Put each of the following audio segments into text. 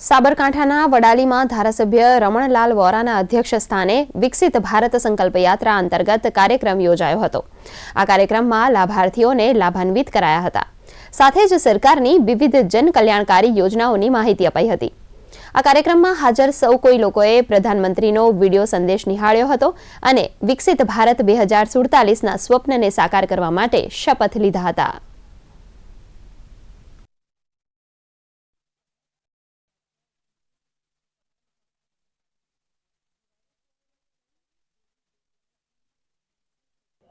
સાબરકાંઠાના વડાલીમાં ધારાસભ્ય રમણલાલ વોરાના અધ્યક્ષ સ્થાને વિકસિત ભારત સંકલ્પ યાત્રા અંતર્ગત કાર્યક્રમ યોજાયો હતો. આ કાર્યક્રમમાં લાભાર્થીઓને લાભાન્વિત કરાયા હતા. સાથે જ સરકારની વિવિધ જનકલ્યાણકારી યોજનાઓની માહિતી અપાઈ હતી. આ કાર્યક્રમમાં હાજર સૌ કોઈ લોકોએ પ્રધાનમંત્રીનો વીડિયો સંદેશ નિહાળ્યો હતો અને વિકસિત ભારત બે હજાર સુડતાલીસના સ્વપ્નને સાકાર કરવા માટે શપથ લીધા હતા.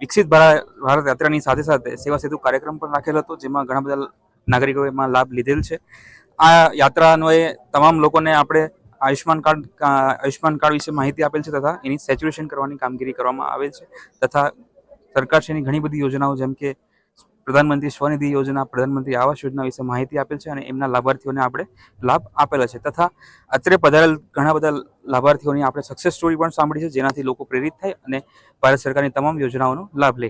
વિકસિત ભારત યાત્રાની સાથે સાથે સેવા સેતુ કાર્યક્રમ પણ રાખેલો હતો, જેમાં ઘણા બધા નાગરિકોએ એમાં લાભ લીધેલ છે. આ યાત્રાનો એ તમામ લોકોને આપણે આયુષ્માન કાર્ડ આયુષ્માન કાર્ડ વિશે માહિતી આપેલ છે તથા એની સેચ્યુરેશન કરવાની કામગીરી કરવામાં આવેલ છે તથા સરકારશ્રીની ઘણી બધી યોજનાઓ, જેમ કે પ્રધાનમંત્રી સ્વનિધિ યોજના, પ્રધાનમંત્રી આવાસ યોજના વિશે માહિતી આપેલ છે અને એમના લાભાર્થીઓને આપણે લાભ આપેલા છે. તથા અત્રે પધારેલ ઘણા બધા લાભાર્થીઓની આપણે સક્સેસ સ્ટોરી પણ સાંભળી છે, જેનાથી લોકો પ્રેરિત થાય અને ભારત સરકારની તમામ યોજનાઓનો લાભ લે.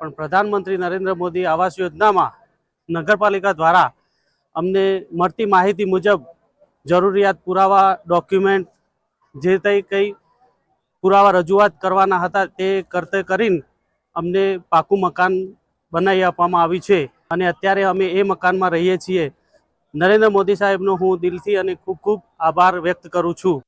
પણ પ્રધાનમંત્રી નરેન્દ્ર મોદી આવાસ યોજનામાં નગરપાલિકા દ્વારા અમને મળતી માહિતી મુજબ જરૂરિયાત પુરાવા ડોક્યુમેન્ટ જે કંઈ કંઈ પુરાવા રજૂઆત કરવાના હતા તે કરતે કરીને અમને પાકું મકાન બનાવી આપવામાં આવી છે. અને અત્યારે અમે એ મકાનમાં રહીએ છીએ. નરેન્દ્ર મોદી સાહેબનો હું દિલથી અને ખૂબ ખૂબ આભાર વ્યક્ત કરું છું.